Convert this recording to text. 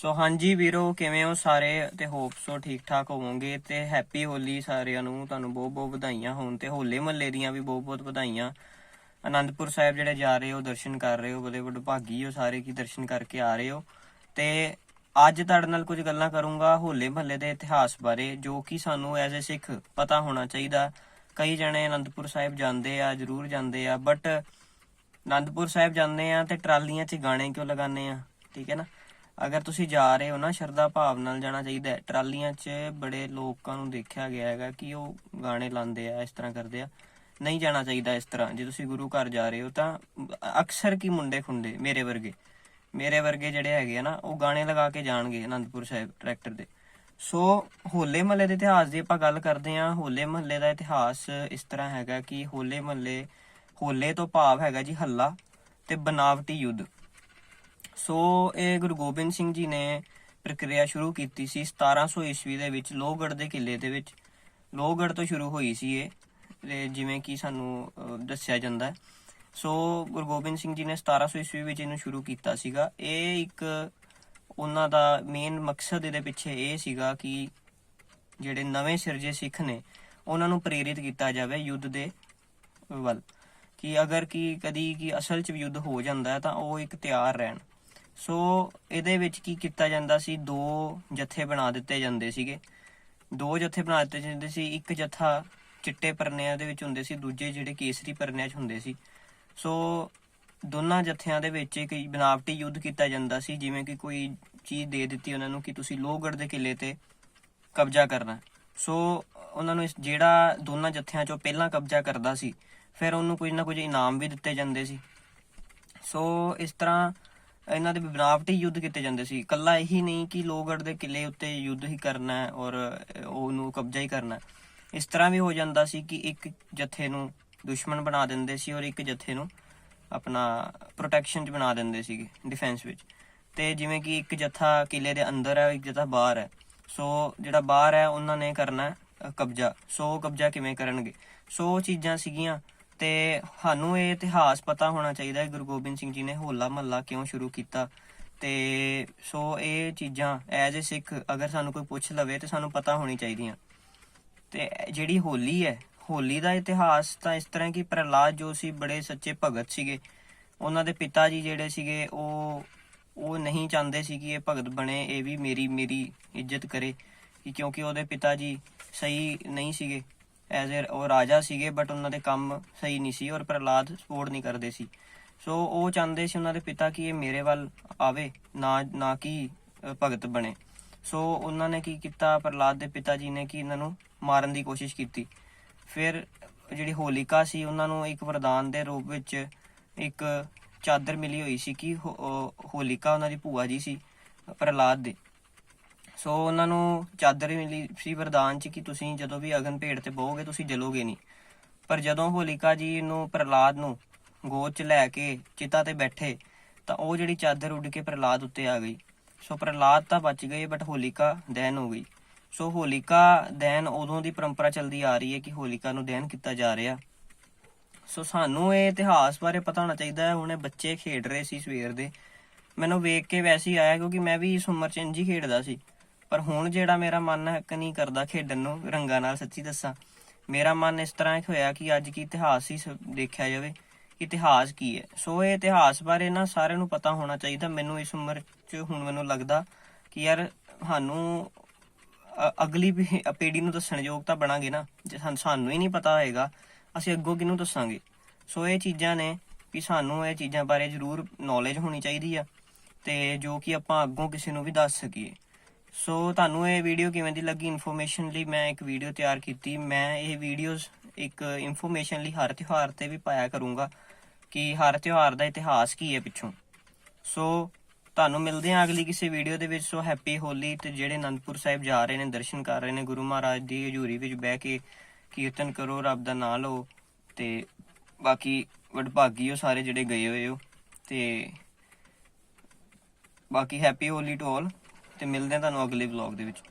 ਸੋ ਹਾਂਜੀ ਵੀਰੋ, ਕਿਵੇਂ ਹੋ ਸਾਰੇ? ਤੇ ਹੋਪ ਸੋ ਠੀਕ ਠਾਕ ਹੋਵੋਗੇ ਤੇ ਹੈਪੀ ਹੋਲੀ ਸਾਰਿਆਂ ਨੂੰ। ਤੁਹਾਨੂੰ ਬਹੁਤ ਬਹੁਤ ਵਧਾਈਆਂ ਹੋਣ ਤੇ ਹੋਲੇ ਮਹੱਲੇ ਦੀਆਂ ਵੀ ਬਹੁਤ ਬਹੁਤ ਵਧਾਈਆਂ। ਅਨੰਦਪੁਰ ਸਾਹਿਬ ਜਿਹੜੇ ਜਾ ਰਹੇ ਹੋ, ਦਰਸ਼ਨ ਕਰ ਰਹੇ ਹੋ, ਬੜੇ ਬੜੇ ਭਾਗੀ ਹੋ ਸਾਰੇ ਕੀ ਦਰਸ਼ਨ ਕਰਕੇ ਆ ਰਹੇ ਹੋ। ਤੇ ਅੱਜ ਤੁਹਾਡੇ ਨਾਲ ਕੁਝ ਗੱਲਾਂ ਕਰੂੰਗਾ ਹੋਲੇ ਮਹੱਲੇ ਦੇ ਇਤਿਹਾਸ ਬਾਰੇ, ਜੋ ਕਿ ਸਾਨੂੰ ਐਜ਼ ਅ ਸਿੱਖ ਪਤਾ ਹੋਣਾ ਚਾਹੀਦਾ। ਕਈ ਜਣੇ ਅਨੰਦਪੁਰ ਸਾਹਿਬ ਜਾਂਦੇ ਆ, ਜ਼ਰੂਰ ਜਾਂਦੇ ਆ ਬਟ ਅਨੰਦਪੁਰ ਸਾਹਿਬ ਜਾਂਦੇ ਆ ਤੇ ਟਰਾਲੀਆਂ 'ਚ ਗਾਣੇ ਕਿਉਂ ਲਗਾਉਂਦੇ ਆ? ਠੀਕ ਹੈ ਨਾ? ਅਗਰ ਤੁਸੀਂ ਜਾ ਰਹੇ ਹੋ ਨਾ, ਸ਼ਰਧਾ ਭਾਵ ਨਾਲ ਜਾਣਾ ਚਾਹੀਦਾ ਹੈ। ਟਰਾਲੀਆਂ 'ਚ ਬੜੇ ਲੋਕਾਂ ਨੂੰ ਦੇਖਿਆ ਗਿਆ ਹੈਗਾ ਕਿ ਉਹ ਗਾਣੇ ਲਾਉਂਦੇ ਆ, ਇਸ ਤਰ੍ਹਾਂ ਕਰਦੇ ਆ। ਨਹੀਂ ਜਾਣਾ ਚਾਹੀਦਾ ਇਸ ਤਰ੍ਹਾਂ। ਜੇ ਤੁਸੀਂ ਗੁਰੂ ਘਰ ਜਾ ਰਹੇ ਹੋ ਤਾਂ ਅਕਸਰ ਕੀ ਮੁੰਡੇ ਖੁੰਡੇ? ਮੇਰੇ ਵਰਗੇ। ਮੇਰੇ ਵਰਗੇ ਜਿਹੜੇ ਹੈਗੇ ਆ ਨਾ, ਉਹ ਗਾਣੇ ਲਗਾ ਕੇ ਜਾਣਗੇ ਅਨੰਦਪੁਰ ਸਾਹਿਬ ਟਰੈਕਟਰ ਦੇ। ਸੋ ਹੋਲੇ ਮਹੱਲੇ ਦੇ ਇਤਿਹਾਸ ਦੀ ਆਪਾਂ ਗੱਲ ਕਰਦੇ ਹਾਂ। ਹੋਲੇ ਮਹੱਲੇ ਦਾ ਇਤਿਹਾਸ ਇਸ ਤਰ੍ਹਾਂ ਹੈਗਾ ਕਿ ਹੋਲੇ ਮਹੱਲੇ, ਹੋਲੇ ਤੋਂ ਭਾਵ ਹੈਗਾ ਜੀ ਹੱਲਾ ਤੇ ਬਨਾਵਟੀ ਯੁੱਧ। ਸੋ ਇਹ ਗੁਰੂ ਗੋਬਿੰਦ ਸਿੰਘ ਜੀ ਨੇ ਪ੍ਰਕਿਰਿਆ ਸ਼ੁਰੂ ਕੀਤੀ ਸੀ 1700 ਈਸਵੀ ਦੇ ਵਿੱਚ ਲੋਹਗੜ੍ਹ ਦੇ ਕਿਲੇ ਦੇ ਵਿੱਚ। ਲੋਹਗੜ੍ਹ ਤੋਂ ਸ਼ੁਰੂ ਹੋਈ ਸੀ ਇਹ, ਤੇ ਜਿਵੇਂ ਕਿ ਸਾਨੂੰ ਦੱਸਿਆ ਜਾਂਦਾ ਸੋ ਗੁਰੂ ਗੋਬਿੰਦ ਸਿੰਘ ਜੀ ਨੇ 1700 ਈਸਵੀ ਵਿੱਚ ਇਹਨੂੰ ਸ਼ੁਰੂ ਕੀਤਾ ਸੀਗਾ। ਇਹ ਇੱਕ ਉਹਨਾਂ ਦਾ ਮੇਨ ਮਕਸਦ ਇਹਦੇ ਪਿੱਛੇ ਇਹ ਸੀਗਾ ਕਿ ਜਿਹੜੇ ਨਵੇਂ ਸਿਰਜੇ ਸਿੱਖ ਨੇ, ਉਹਨਾਂ ਨੂੰ ਪ੍ਰੇਰਿਤ ਕੀਤਾ ਜਾਵੇ ਯੁੱਧ ਦੇ ਵੱਲ। ਕਿ ਅਗਰ ਕਿ ਕਦੀ ਕਿ ਅਸਲ 'ਚ ਯੁੱਧ ਹੋ ਜਾਂਦਾ ਤਾਂ ਉਹ ਇੱਕ ਤਿਆਰ ਰਹਿਣ। ਸੋ ਇਹਦੇ ਵਿੱਚ ਕੀ ਕੀਤਾ ਜਾਂਦਾ ਸੀ? ਦੋ ਜੱਥੇ ਬਣਾ ਦਿੱਤੇ ਜਾਂਦੇ ਸੀਗੇ। ਦੋ ਜਥੇ ਬਣਾ ਦਿੱਤੇ ਜਾਂਦੇ ਸੀ। ਇੱਕ ਜਥਾ ਚਿੱਟੇ ਪਰਨਿਆਂ ਦੇ ਵਿੱਚ ਹੁੰਦੇ ਸੀ, ਦੂਜੇ ਜਿਹੜੇ ਕੇਸਰੀ ਪਰਨਿਆਂ 'ਚ ਹੁੰਦੇ ਸੀ। ਸੋ ਦੋਨਾਂ ਜਥਿਆਂ ਦੇ ਵਿੱਚ ਇੱਕ ਬਨਾਵਟੀ ਯੁੱਧ ਕੀਤਾ ਜਾਂਦਾ ਸੀ, ਜਿਵੇਂ ਕਿ ਕੋਈ ਚੀਜ਼ ਦੇ ਦਿੱਤੀ ਉਹਨਾਂ ਨੂੰ ਕਿ ਤੁਸੀਂ ਲੋਹਗੜ੍ਹ ਦੇ ਕਿਲੇ ਤੇ ਕਬਜ਼ਾ ਕਰਨਾ। ਸੋ ਉਹਨਾਂ ਨੂੰ ਇਸ ਜਿਹੜਾ ਦੋਨਾਂ ਜੱਥਿਆਂ 'ਚੋਂ ਪਹਿਲਾਂ ਕਬਜ਼ਾ ਕਰਦਾ ਸੀ, ਫਿਰ ਉਹਨੂੰ ਕੁਝ ਨਾ ਕੁਝ ਇਨਾਮ ਵੀ ਦਿੱਤੇ ਜਾਂਦੇ ਸੀ। ਸੋ ਇਸ ਤਰ੍ਹਾਂ ਇਹਨਾਂ ਦੇ ਬਨਾਵਟੀ ਯੁੱਧ ਕੀਤੇ ਜਾਂਦੇ ਸੀ। ਕੱਲਾ ਇਹੀ ਨਹੀਂ ਕਿ ਲੋਹਗੜ੍ਹ ਦੇ ਕਿਲੇ ਉੱਤੇ ਯੁੱਧ ਹੀ ਕਰਨਾ ਹੈ ਔਰ ਉਹਨੂੰ ਕਬਜ਼ਾ ਹੀ ਕਰਨਾ ਇਸ ਤਰ੍ਹਾਂ ਵੀ ਹੋ ਜਾਂਦਾ ਸੀ ਕਿ ਇੱਕ ਜਥੇ ਨੂੰ ਦੁਸ਼ਮਣ ਬਣਾ ਦਿੰਦੇ ਸੀ ਔਰ ਇੱਕ ਜਥੇ ਨੂੰ ਆਪਣਾ ਪ੍ਰੋਟੈਕਸ਼ਨ 'ਚ ਬਣਾ ਦਿੰਦੇ ਸੀਗੇ ਡਿਫੈਂਸ ਵਿੱਚ। ਤੇ ਜਿਵੇਂ ਕਿ ਇੱਕ ਜਥਾ ਕਿਲੇ ਦੇ ਅੰਦਰ ਹੈ, ਇੱਕ ਜਥਾ ਬਾਹਰ ਹੈ। ਸੋ ਜਿਹੜਾ ਬਾਹਰ ਹੈ, ਉਹਨਾਂ ਨੇ ਕਰਨਾ ਕਬਜ਼ਾ। ਸੋ ਉਹ ਕਬਜ਼ਾ ਕਿਵੇਂ ਕਰਨਗੇ? ਸੋ ਉਹ ਚੀਜ਼ਾਂ ਸੀਗੀਆਂ ਤੇ ਸਾਨੂੰ ਇਹ ਇਤਿਹਾਸ ਪਤਾ ਹੋਣਾ ਚਾਹੀਦਾ ਹੈ, ਗੁਰੂ ਗੋਬਿੰਦ ਸਿੰਘ ਜੀ ਨੇ ਹੋਲਾ ਮਹੱਲਾ ਕਿਉਂ ਸ਼ੁਰੂ ਕੀਤਾ। ਤੇ ਸੋ ਇਹ ਚੀਜ਼ਾਂ ਐਜ਼ ਅ ਸਿੱਖ ਅਗਰ ਸਾਨੂੰ ਕੋਈ ਪੁੱਛ ਲਵੇ ਤੇ ਸਾਨੂੰ ਪਤਾ ਹੋਣੀ ਚਾਹੀਦੀਆਂ। ਤੇ ਜਿਹੜੀ ਹੋਲੀ ਹੈ, ਹੋਲੀ ਦਾ ਇਤਿਹਾਸ ਤਾਂ ਇਸ ਤਰ੍ਹਾਂ ਕਿ ਪ੍ਰਹਲਾਦ ਜੋ ਸੀ ਬੜੇ ਸੱਚੇ ਭਗਤ ਸੀਗੇ। ਉਹਨਾਂ ਦੇ ਪਿਤਾ ਜੀ ਜਿਹੜੇ ਸੀਗੇ, ਉਹ ਉਹ ਨਹੀਂ ਚਾਹੁੰਦੇ ਸੀ ਕਿ ਇਹ ਭਗਤ ਬਣੇ, ਇਹ ਵੀ ਮੇਰੀ ਮੇਰੀ ਇੱਜ਼ਤ ਕਰੇ। ਕਿਉਂਕਿ ਉਹਦੇ ਪਿਤਾ ਜੀ ਸਹੀ ਨਹੀਂ ਸੀਗੇ। ਐਜ਼ ਅ ਉਹ ਰਾਜਾ ਸੀਗੇ ਬਟ ਉਹਨਾਂ ਦੇ ਕੰਮ ਸਹੀ ਨਹੀਂ ਸੀ ਔਰ ਪ੍ਰਹਲਾਦ ਸਪੋਰਟ ਨਹੀਂ ਕਰਦੇ ਸੀ। ਸੋ ਉਹ ਚਾਹੁੰਦੇ ਸੀ ਉਹਨਾਂ ਦੇ ਪਿਤਾ ਕਿ ਇਹ ਮੇਰੇ ਵੱਲ ਆਵੇ, ਨਾ ਨਾ ਕਿ ਭਗਤ ਬਣੇ। ਸੋ ਉਹਨਾਂ ਨੇ ਕੀ ਕੀਤਾ? ਪ੍ਰਹਲਾਦ ਦੇ ਪਿਤਾ ਜੀ ਨੇ ਕਿ ਇਹਨਾਂ ਨੂੰ ਮਾਰਨ ਦੀ ਕੋਸ਼ਿਸ਼ ਕੀਤੀ। ਫਿਰ ਜਿਹੜੀ ਹੋਲਿਕਾ ਸੀ, ਉਹਨਾਂ ਨੂੰ ਇੱਕ ਵਰਦਾਨ ਦੇ ਰੂਪ ਵਿੱਚ ਇੱਕ ਚਾਦਰ ਮਿਲੀ ਹੋਈ ਸੀ ਕਿ ਹੋਲਿਕਾ ਉਹਨਾਂ ਦੀ ਭੂਆ ਜੀ ਸੀ, ਪ੍ਰਹਲਾਦ ਦੇ। ਸੋ ਉਹਨਾਂ ਨੂੰ ਚਾਦਰ ਮਿਲੀ ਸੀ ਵਰਦਾਨ ਚ ਕਿ ਤੁਸੀਂ ਜਦੋਂ ਵੀ ਅਗਨ ਭੇਟ ਤੇ ਬਹੋਗੇ, ਤੁਸੀਂ ਜਲੋਗੇ ਨਹੀਂ। ਪਰ ਜਦੋਂ ਹੋਲਿਕਾ ਜੀ ਨੂੰ ਪ੍ਰਹਲਾਦ ਨੂੰ ਗੋਦ ਚ ਲੈ ਕੇ ਚਿਤਾ ਤੇ ਬੈਠੇ, ਤਾਂ ਉਹ ਜਿਹੜੀ ਚਾਦਰ ਉੱਡ ਕੇ ਪ੍ਰਹਲਾਦ ਉੱਤੇ ਆ ਗਈ। ਸੋ ਪ੍ਰਹਲਾਦ ਤਾਂ ਬਚ ਗਏ ਬਟ ਹੋਲਿਕਾ ਦਹਨ ਹੋ ਗਈ। ਸੋ ਹੋਲਿਕਾ ਦਹਨ ਉਦੋਂ ਦੀ ਪਰੰਪਰਾ ਚੱਲਦੀ ਆ ਰਹੀ ਹੈ ਕਿ ਹੋਲਿਕਾ ਨੂੰ ਦਹਨ ਕੀਤਾ ਜਾ ਰਿਹਾ। ਸੋ ਸਾਨੂੰ ਇਹ ਇਤਿਹਾਸ ਬਾਰੇ ਪਤਾ ਹੋਣਾ ਚਾਹੀਦਾ ਹੈ, ਹੁਣੇ ਬੱਚੇ ਖੇਡ ਰਹੇ ਸੀ ਸਵੇਰ ਦੇ। ਮੈਨੂੰ ਵੇਖ ਕੇ ਵੈਸੇ ਹੀ ਆਇਆ ਕਿਉਂਕਿ ਮੈਂ ਵੀ ਇਸ ਉਮਰ 'ਚ ਇੰਝ ਹੀ ਖੇਡਦਾ ਸੀ। ਪਰ ਹੁਣ ਜਿਹੜਾ ਮੇਰਾ ਮਨ ਹੈ ਕਿ ਨਹੀਂ ਕਰਦਾ ਖੇਡਣ ਨੂੰ, ਰੰਗਾਂ ਨਾਲ ਸੱਚੀ ਦੱਸਾਂ। ਮੇਰਾ ਮਨ ਇਸ ਤਰ੍ਹਾਂ ਹੋਇਆ ਕਿ ਅੱਜ ਕੀ ਇਤਿਹਾਸ ਹੀ ਸ- ਦੇਖਿਆ ਜਾਵੇ, ਇਤਿਹਾਸ ਕੀ ਹੈ। ਸੋ ਇਹ ਇਤਿਹਾਸ ਬਾਰੇ ਨਾ ਸਾਰਿਆਂ ਨੂੰ ਪਤਾ ਹੋਣਾ ਚਾਹੀਦਾ, ਮੈਨੂੰ ਇਸ ਉਮਰ 'ਚ ਹੁਣ ਮੈਨੂੰ ਲੱਗਦਾ ਕਿ ਯਾਰ ਸਾਨੂੰ ਅਗਲੀ ਪੀ- ਪੀੜ੍ਹੀ ਨੂੰ ਦੱਸਣ ਯੋਗ ਤਾਂ ਬਣਾਂਗੇ ਨਾ, ਜੇ ਸਾਨੂੰ ਸਾਨੂੰ ਹੀ ਨਹੀਂ ਪਤਾ ਹੋਏਗਾ, ਅਸੀਂ ਅੱਗੋਂ ਕਿਹਨੂੰ ਦੱਸਾਂਗੇ? ਸੋ ਇਹ ਚੀਜ਼ਾਂ ਨੇ ਕਿ ਸਾਨੂੰ ਇਹ ਚੀਜ਼ਾਂ ਬਾਰੇ ਜ਼ਰੂਰ ਨੌਲੇਜ ਹੋਣੀ ਚਾਹੀਦੀ ਆ, ਤੇ ਜੋ ਕਿ ਆਪਾਂ ਅੱਗੋਂ ਕਿਸੇ ਨੂੰ ਵੀ ਦੱਸ ਸਕੀਏ। ਸੋ ਤੁਹਾਨੂੰ ਇਹ ਵੀਡੀਓ ਕਿਵੇਂ ਦੀ ਲੱਗੀ? ਇਨਫੋਰਮੇਸ਼ਨ ਲਈ ਮੈਂ ਇੱਕ ਵੀਡੀਓ ਤਿਆਰ ਕੀਤੀ। ਮੈਂ ਇਹ ਵੀਡੀਓਜ਼ ਇੱਕ ਇਨਫੋਰਮੇਸ਼ਨ ਲਈ ਹਰ ਤਿਉਹਾਰ ਤੇ ਵੀ ਪਾਇਆ ਕਰੂੰਗਾ ਕਿ ਹਰ ਤਿਉਹਾਰ ਦਾ ਇਤਿਹਾਸ ਕੀ ਹੈ ਪਿੱਛੋਂ। ਸੋ ਤੁਹਾਨੂੰ ਮਿਲਦੇ ਹਾਂ ਅਗਲੀ ਕਿਸੇ ਵੀਡੀਓ ਦੇ ਵਿੱਚ। ਸੋ ਹੈਪੀ ਹੋਲੀ ਤੇ ਜਿਹੜੇ ਅਨੰਦਪੁਰ ਸਾਹਿਬ ਜਾ ਰਹੇ ਨੇ, ਦਰਸ਼ਨ ਕਰ ਰਹੇ ਨੇ, ਗੁਰੂ ਮਹਾਰਾਜ ਦੀ ਹਜ਼ੂਰੀ ਵਿੱਚ ਬਹਿ ਕੇ ਕੀਰਤਨ ਕਰੋ, ਰੱਬ ਦਾ ਨਾਮ ਲਓ ਤੇ ਬਾਕੀ ਵਡਭਾਗੀ ਹੋ ਸਾਰੇ ਜਿਹੜੇ ਗਏ ਹੋਏ ਹੋ ਤੇ ਬਾਕੀ ਹੈਪੀ ਹੋਲੀ ਟੂ ਆਲ ਤੇ ਮਿਲਦੇ ਹਾਂ ਤੁਹਾਨੂੰ ਅਗਲੇ ਵਲੌਗ ਦੇ ਵਿੱਚ।